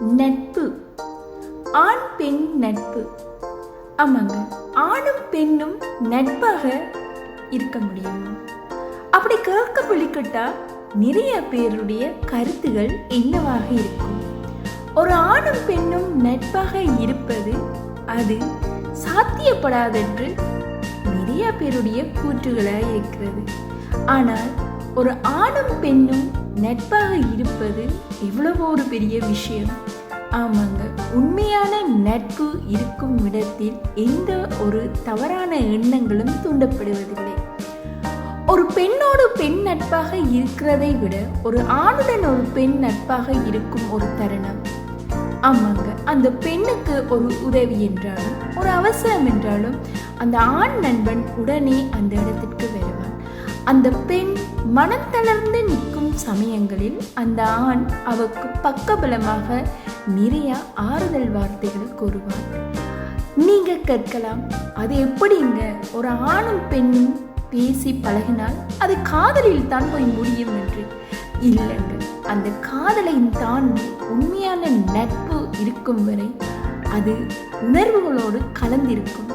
நட்பு. ஆண் பெண் நட்பு. ஆமாங்க. ஆணும் பெண்ணும் நட்பாக இருக்க முடியும். அப்படி கேட்க விழிக்கிட்டா நிறைய பேருடைய கருத்துகள் என்னவாக இருக்கும்? ஒரு ஆணும் பெண்ணும் நட்பாக இருப்பது அது சாத்தியப்படாதென்று நிறைய பேருடைய கூற்றுகளாக இருக்கிறது. ஆனால் ஒரு ஆணும் பெண்ணும் நட்பாக இருப்பது எவ்வளவோ ஒரு பெரிய விஷயம். ஆமாங்க உண்மையான நட்பு இருக்கும் இடத்தில் எந்த ஒரு தவறான எண்ணங்களும் தூண்டப்படுவதில்லை. ஒரு பெண்ணோடு பெண் நட்பாக இருக்கிறதை விட ஒரு ஆணுடன் ஒரு பெண் நட்பாக இருக்கும் ஒரு தருணம். ஆமாங்க அந்த பெண்ணுக்கு ஒரு உதவி என்றாலும் ஒரு அவசரம் என்றாலும் அந்த ஆண் நண்பன் உடனே அந்த இடத்திற்கு வருவான். அந்த பெண் மனம் தளர்ந்து நிற்கும் சமயங்களில் அந்த ஆண் அவக்கு பக்கபலமாக நிறைய ஆறுதல் வார்த்தைகள் கூறுவார். நீங்க கற்கலாம் அது எப்படிங்க? ஒரு ஆணும் பெண்ணும் பேசி பழகினால் அது காதலில் தான் போய் முடியும் என்று. இல்லைங்க அந்த காதலை தாண்டி உண்மையான நட்பு இருக்கும் வரை அது உணர்வுகளோடு கலந்திருக்கும்.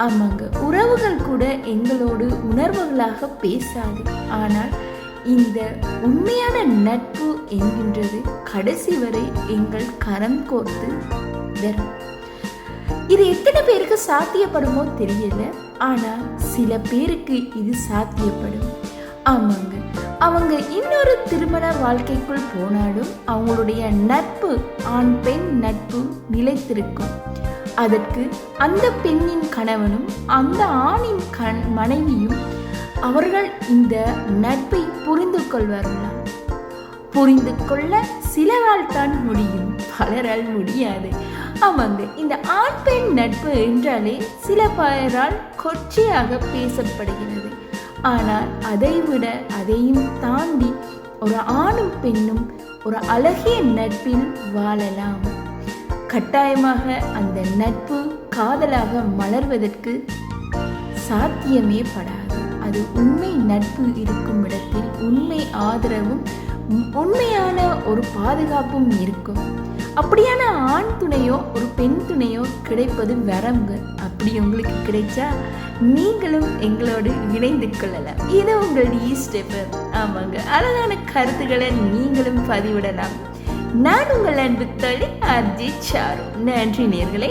ஆமாங்க. உறவுகள் கூட எங்களோடு உணர்வுகளாக பேசாது. ஆனால் இந்த உண்மையான நட்பு என்கின்றது கடைசி வரை எங்கள் கரம் கோர்த்து வரும். இது எத்தனை பேருக்கு சாத்தியப்படுமோ தெரியல. ஆனால் சில பேருக்கு இது சாத்தியப்படும். ஆமாங்க. அவங்க இன்னொரு திருமண வாழ்க்கைக்குள் போனாலும் அவங்களுடைய நட்பு ஆண் பெண் நட்பு நிலைத்திருக்கும். அதற்கு அந்த பெண்ணின் கணவனும் அந்த ஆணின் கண் மனைவியும் அவர்கள் இந்த நட்பை புரிந்து கொள்வார்களாம். புரிந்து கொள்ள சிலரால் தான் முடியும் பலரால் முடியாது. ஆமாங்க இந்த ஆண் பெண் நட்பு என்றாலே சில பலரால் கொச்சையாக பேசப்படுகிறது. ஆனால் அதைவிட அதையும் தாண்டி ஒரு ஆணும் பெண்ணும் ஒரு அழகிய நட்பில் வாழலாம். கட்டாயமாக அந்த நட்பு காதலாக மலர்வதற்கு சாத்தியமே படாது. அது உண்மை நட்பு இருக்கும் இடத்தில் உண்மை ஆதரவும் உண்மையான ஒரு பாதுகாப்பும் இருக்கும். அப்படியான ஆண் துணையோ ஒரு பெண் துணையோ கிடைப்பது வரம்பு. அப்படி உங்களுக்கு கிடைச்சா நீங்களும் எங்களோடு இணைந்து கொள்ளலாம். இது உங்கள் ஈஸ்டெப்பர் ஆமாங்க. அழகான கருத்துக்களை நீங்களும் பதிவிடலாம். நான் உங்கள் அன்பு தளி அர்ஜித் சாரு. நன்றி நேர்களே.